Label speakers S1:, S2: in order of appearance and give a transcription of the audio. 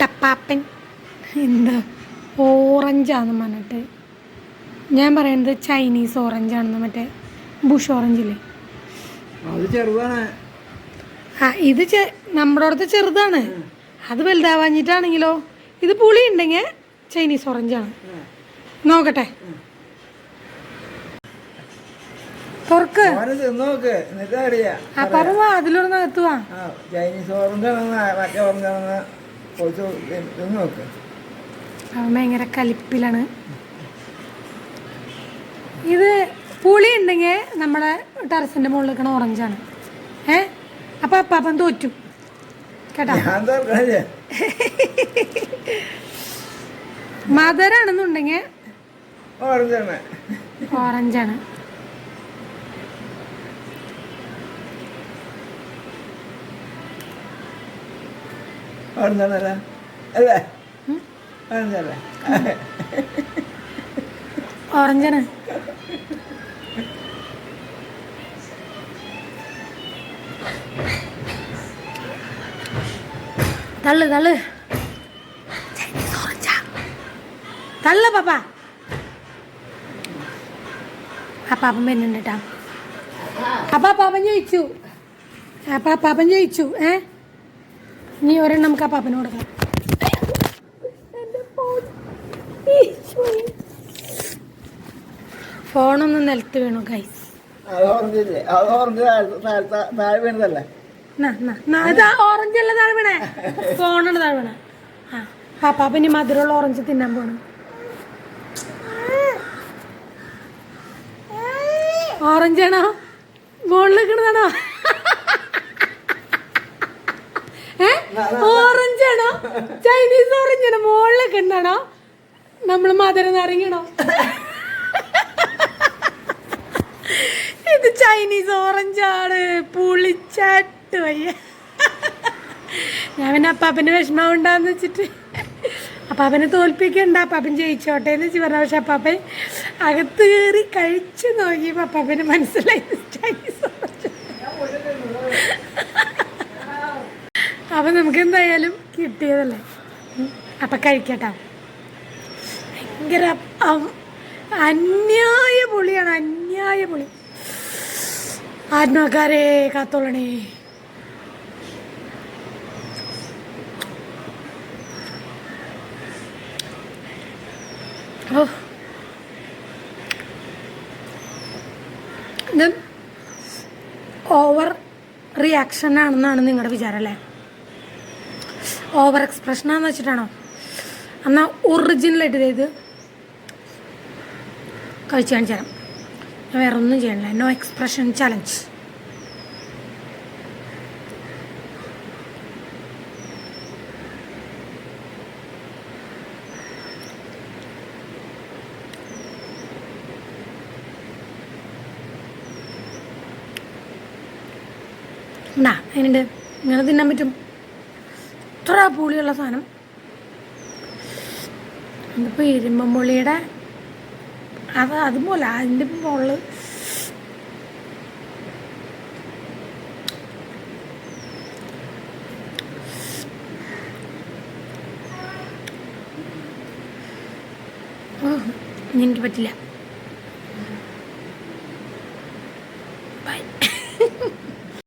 S1: കുട്ടപ്പാപ്പൻ എന്താ? ഓറഞ്ചാന്ന് പറഞ്ഞിട്ട്. ഞാൻ പറയുന്നത് ചൈനീസ് ഓറഞ്ചാണെന്ന് മറ്റേ ബുഷ് ഓറഞ്ചില്ലേ?
S2: അത് ചെറുതാണ്.
S1: ആ ഇത് ചെ നമ്മുടെ അടുത്ത് ചെറുതാണ്. അത് വലുതാവാഞ്ഞിട്ടാണെങ്കിലോ? ഇത് പുളി ഉണ്ടെങ്കിൽ ചൈനീസ് ഓറഞ്ചാണ്. നോക്കട്ടെ. തുറക്ക്.
S2: നിർത്തുവാ തിന്നു നോക്ക്. എന്നിട്ട് അറിയാ.
S1: ആ പറ അതിലൊന്ന് എത്തുവാ
S2: ചൈനീസ് ഓറഞ്ചാണെന്ന് മറ്റേ ഓറഞ്ചാണെന്ന്.
S1: അവൻ ഭയങ്കര കലിപ്പിലാണ്. ഇത് പുളി ഉണ്ടെങ്കിൽ നമ്മുടെ ടെറസിന്റെ മുകളിൽ നിൽക്കണ ഓറഞ്ചാണ് ഏ? അപ്പം അപ്പാപ്പൻ തോറ്റു. കേട്ടോ? മധുരാണെന്നുണ്ടെങ്കിൽ
S2: ഓറഞ്ചാണ്
S1: ഓറഞ്ചാണ് തള്ളു തള്ളു. തള്ളു പാപ്പ. ആ പാപ്പൻ വരുന്നുണ്ട് കേട്ടാ. അപ്പാ പാപ്പൻ ജയിച്ചു അപ്പാ പാപ്പൻ ജയിച്ചു ഏ? നീ ഒരെണ്ണം നമുക്ക് ആ പാപ്പന് കൊടുക്കാം. ഫോണൊന്ന് നിലത്ത് വീണു ഗൈസ്
S2: ഓറഞ്ച് താഴെ
S1: അല്ല വീണേ? ഫോണാണ് താഴെ വീണേ. ആ പാപ്പാപ്പ പിന്നെ മധുരമുള്ള ഓറഞ്ച് തിന്നാൻ പോണു. ഓറഞ്ചാണോ? മുകളിൽ നിൽക്കണതാണോ ഏ ഓറഞ്ച് ആണോ ചൈനീസ് ഓറഞ്ച് ആണോ മുകളിൽ നിൽക്കണതാണോ നമ്മൾ മധുരം നിറങ്ങണോ ഇത് ചൈനീസ് ഓറഞ്ച് ആണ് പുളിച്ചാട്ട് വയ്യ. ഞാൻ പിന്നെ അപ്പാപ്പന്റെ വിഷമം ഉണ്ടാന്ന് വെച്ചിട്ട്. അപ്പാപ്പനെ തോൽപ്പിക്കണ്ട. അപ്പാപ്പൻ ജയിച്ചോട്ടെ എന്ന് വെച്ച് പറഞ്ഞ. പക്ഷെ അപ്പാപ്പൻ അകത്ത് കയറി കഴിച്ചു നോക്കിയപ്പോൾ അപ്പാപ്പന് മനസ്സിലായി. Chinese orange. അപ്പം നമുക്ക് എന്തായാലും കിട്ടിയതല്ലേ. അപ്പം കഴിക്കട്ടോ. ഭയങ്കര അന്യായ പൊളിയാണ് അന്യായ പൊളി. ആത്മാക്കാരെ കാത്തോളണേ. ഓ. ഓവർ റിയാക്ഷൻ ആണെന്നാണ് നിങ്ങളുടെ വിചാരം അല്ലേ? ഓവർ എക്സ്പ്രഷൻ ആണെന്ന് വെച്ചിട്ടാണോ എന്നാൽ ഒറിജിനലായിട്ട് ഇത്. കഴിച്ചു കാണിച്ചു ഞാൻ വേറെ ഒന്നും ചെയ്യണില്ല. നോ എക്സ്പ്രഷൻ ചലഞ്ച് ഉണ്ടാ അതിനുണ്ട് നിങ്ങൾ തിന്നാൻ പറ്റും? ഇത്ര പുളിയുള്ള സാധനം? ഇതിപ്പോൾ ഇരുമ്പുള്ളിയുടെ അത് അതുപോലെ അതിന്റെ മുകളിൽ എനിക്ക് പറ്റില്ല.